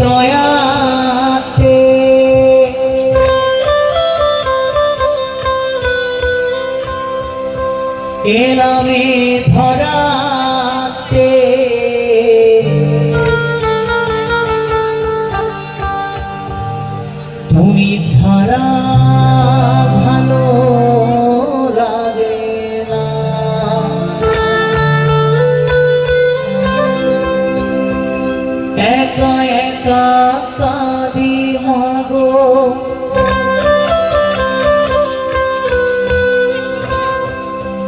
দয়াতে এলামে একা একা কাঁদি মাগো।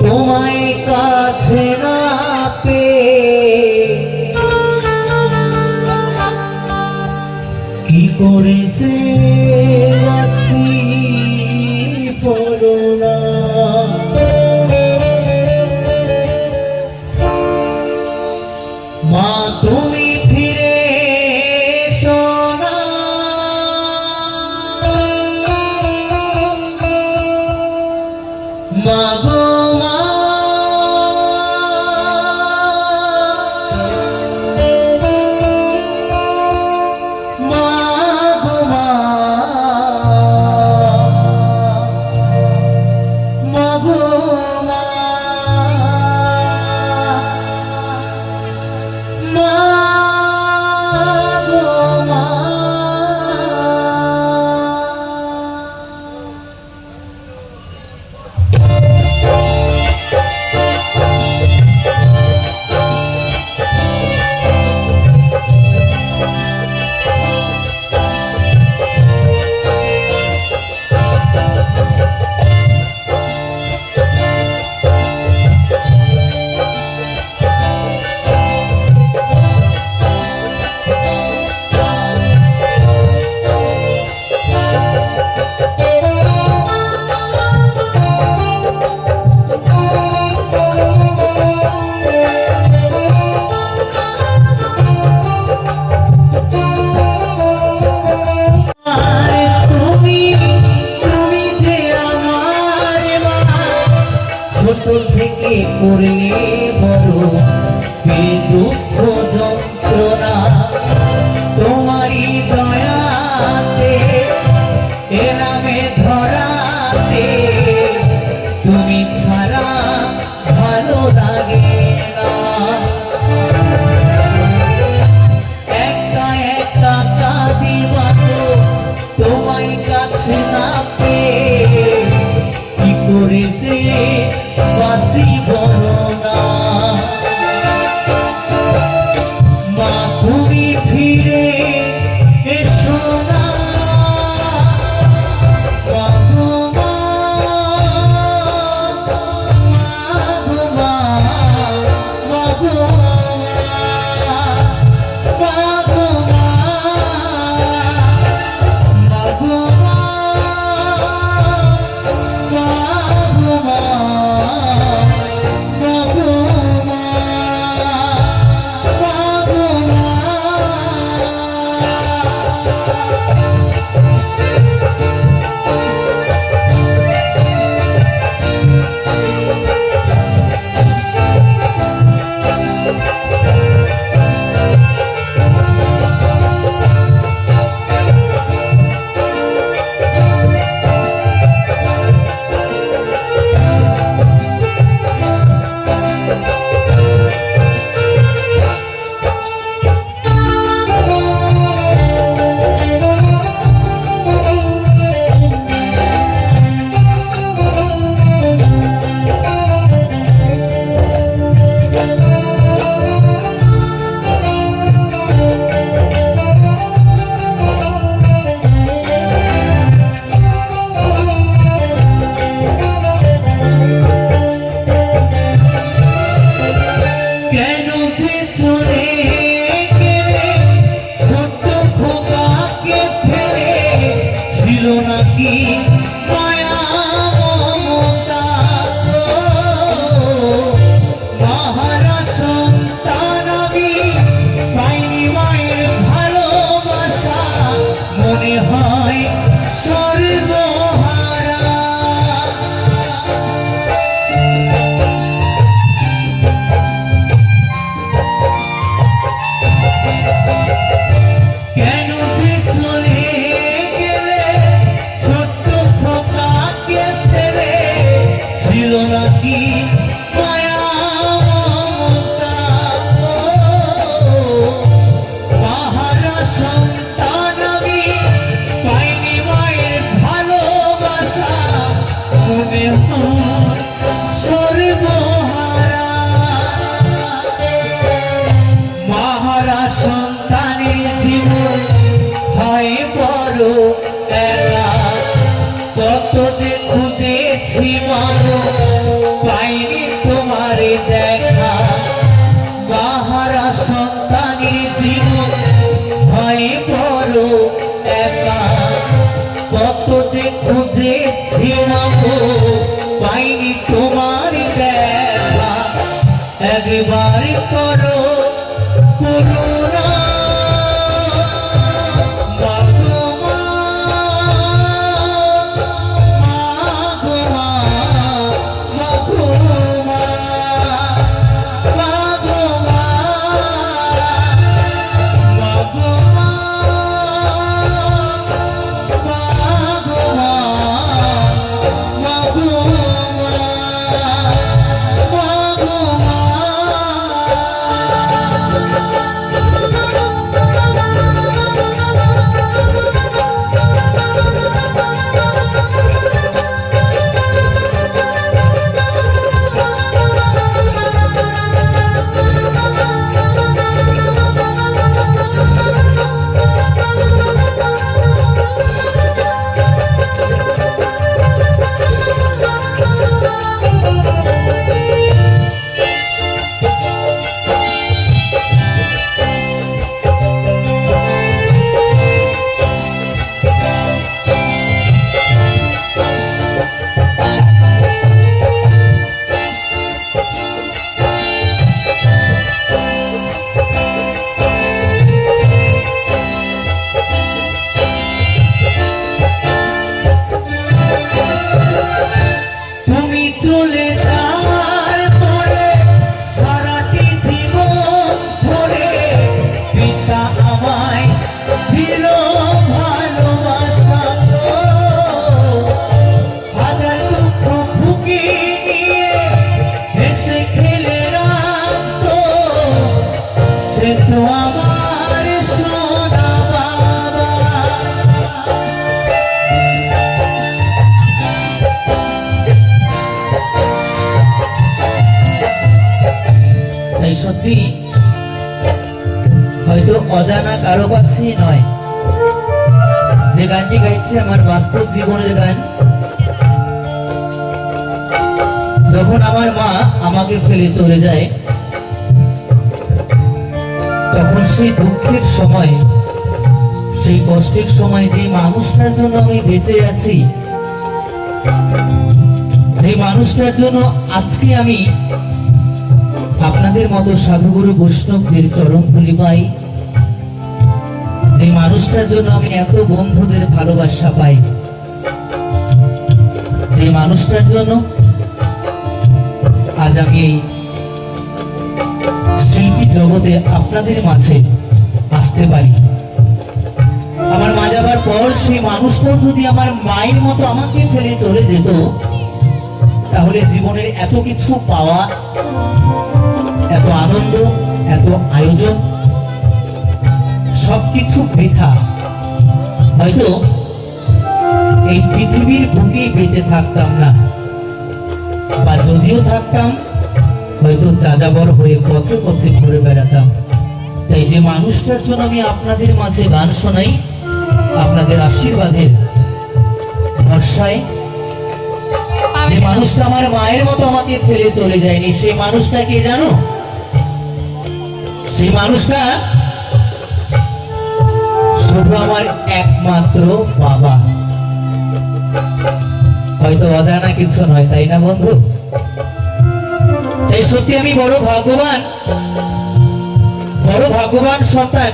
তোমায় কাছে না পে কি করেছে পড়ো আসল থেকে করলে বড় দুঃখ যন্ত্রণা কত না গো পাইনি তোমার দেখা একবার করো করুণা আমার বাস্তব জীবনের গান যখন আমার মা আমাকে ফেলে চলে যায়, তখন সেই দুঃখের সময়, সেই কষ্টের সময় যে মানুষটার জন্য আমি বেঁচে আছি, যে মানুষটার জন্য আজকে আমি আপনাদের মতো সাধুগুরু বৈষ্ণবদের চরণ তুলি পাই যে মানুষটার জন্য আমি এত বন্ধুদের ভালোবাসা পাই, যে মানুষটার জন্য আজ আমি এই শিল্পী জগতে আপনাদের মাঝে আসতে পারি। আমার মা যাবার পর সেই মানুষটাও যদি আমার মায়ের মতো আমাকে ফেলে চলে যেত, তাহলে জীবনের এত কিছু পাওয়া, এত আনন্দ, এত আয়োজন সবকিছু বৃথা। হয়তো এই পৃথিবীর বুকে বেঁচে থাকতাম না। বা যদিও থাকতাম, হয়তো যাযাবর হয়ে পথে পথে ঘুরে বেড়াতাম। তাই যে মানুষটার জন্য আমি আপনাদের মাঝে গান শোনাই, আপনাদের আশীর্বাদের ভরসায়, যে মানুষটা আমার মায়ের মতো আমাকে ফেলে চলে যায়নি, সেই মানুষটা কে জানো? সেই মানুষটা শুধু আমার একমাত্র বাবা। হয়তো অজানা কিছু নয়, তাই না বন্ধু? এই সত্যি আমি বড় ভাগ্যবান বড় ভাগ্যবান সন্তান।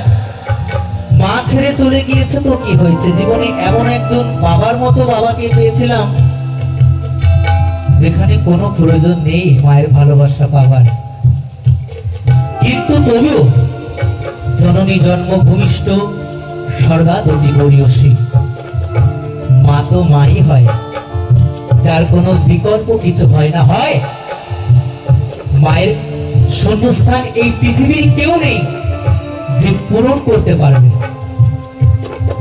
মা ছেড়ে চলে গিয়েছে তো কি হয়েছে? জীবনে এমন একজন বাবার মতো বাবাকে পেয়েছিলাম, যেখানে কোনো প্রয়োজন নেই মায়ের ভালোবাসা পাবার কিন্তু তবুও জননী জন্মভূমিষ্ঠ স্বর্গাদতি গরিয়সী মা তো মাই হয়। যার কোনো বিকল্প কিছু হয় না, হয়। মায়ের শূন্যস্থান এই পৃথিবীর কেউ নেই যে পূরণ করতে পারবে।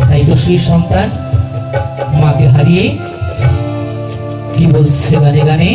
তাই তো সেই সন্তান মাকে হারিয়ে কি বলছে গানে গানে?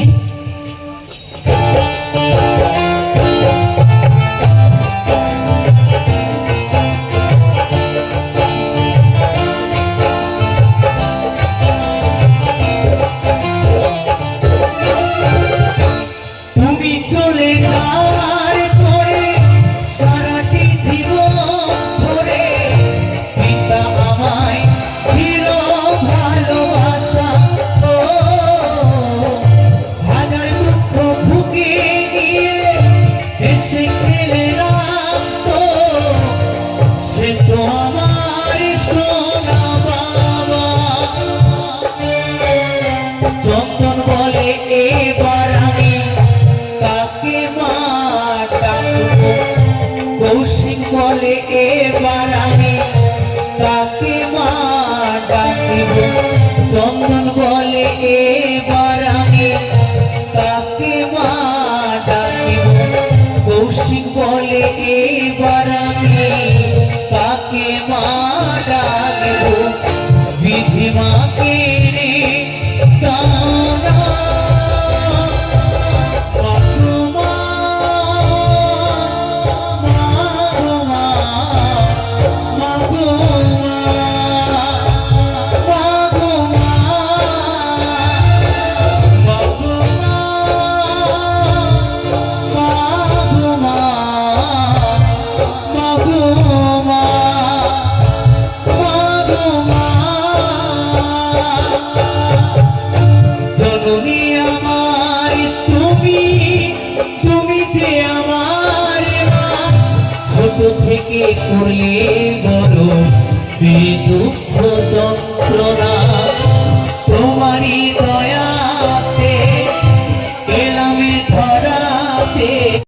তাকে মা ডাকিব চন্দন বলে এবার